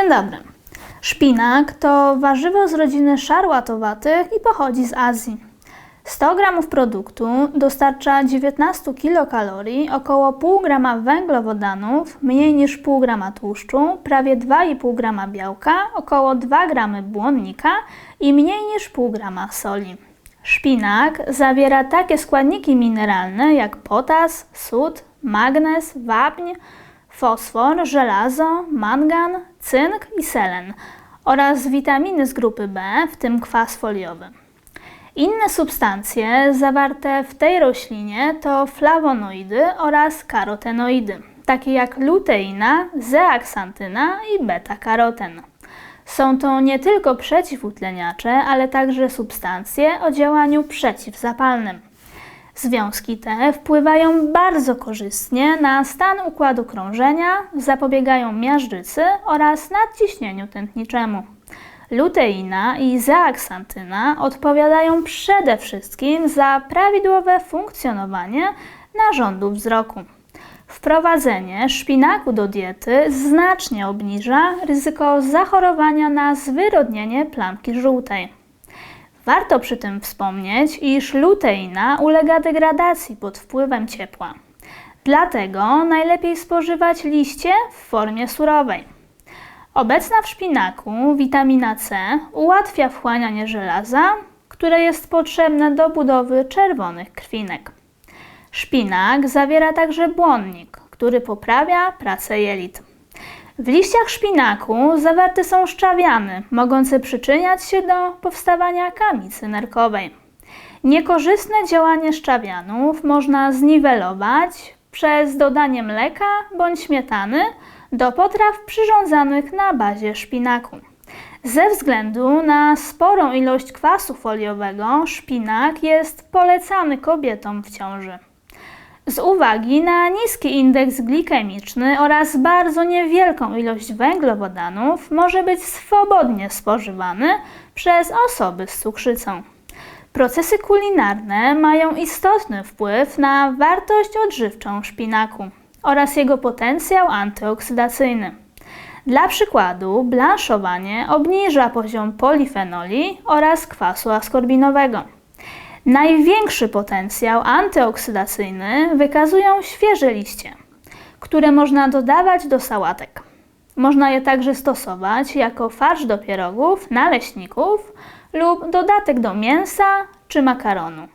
Dzień dobry. Szpinak to warzywo z rodziny szarłatowatych i pochodzi z Azji. 100 g produktu dostarcza 19 kilokalorii, około pół grama węglowodanów, mniej niż pół grama tłuszczu, prawie 2,5 grama białka, około 2 gramy błonnika i mniej niż pół grama soli. Szpinak zawiera takie składniki mineralne jak potas, sód, magnez, wapń, fosfor, żelazo, mangan, cynk i selen oraz witaminy z grupy B, w tym kwas foliowy. Inne substancje zawarte w tej roślinie to flawonoidy oraz karotenoidy, takie jak luteina, zeaksantyna i beta-karoten. Są to nie tylko przeciwutleniacze, ale także substancje o działaniu przeciwzapalnym. Związki te wpływają bardzo korzystnie na stan układu krążenia, zapobiegają miażdżycy oraz nadciśnieniu tętniczemu. Luteina i zeaksantyna odpowiadają przede wszystkim za prawidłowe funkcjonowanie narządu wzroku. Wprowadzenie szpinaku do diety znacznie obniża ryzyko zachorowania na zwyrodnienie plamki żółtej. Warto przy tym wspomnieć, iż luteina ulega degradacji pod wpływem ciepła. Dlatego najlepiej spożywać liście w formie surowej. Obecna w szpinaku witamina C ułatwia wchłanianie żelaza, które jest potrzebne do budowy czerwonych krwinek. Szpinak zawiera także błonnik, który poprawia pracę jelit. W liściach szpinaku zawarte są szczawiany, mogące przyczyniać się do powstawania kamicy nerkowej. Niekorzystne działanie szczawianów można zniwelować przez dodanie mleka bądź śmietany do potraw przyrządzanych na bazie szpinaku. Ze względu na sporą ilość kwasu foliowego, szpinak jest polecany kobietom w ciąży. Z uwagi na niski indeks glikemiczny oraz bardzo niewielką ilość węglowodanów, może być swobodnie spożywany przez osoby z cukrzycą. Procesy kulinarne mają istotny wpływ na wartość odżywczą szpinaku oraz jego potencjał antyoksydacyjny. Dla przykładu, blanszowanie obniża poziom polifenoli oraz kwasu askorbinowego. Największy potencjał antyoksydacyjny wykazują świeże liście, które można dodawać do sałatek. Można je także stosować jako farsz do pierogów, naleśników lub dodatek do mięsa czy makaronu.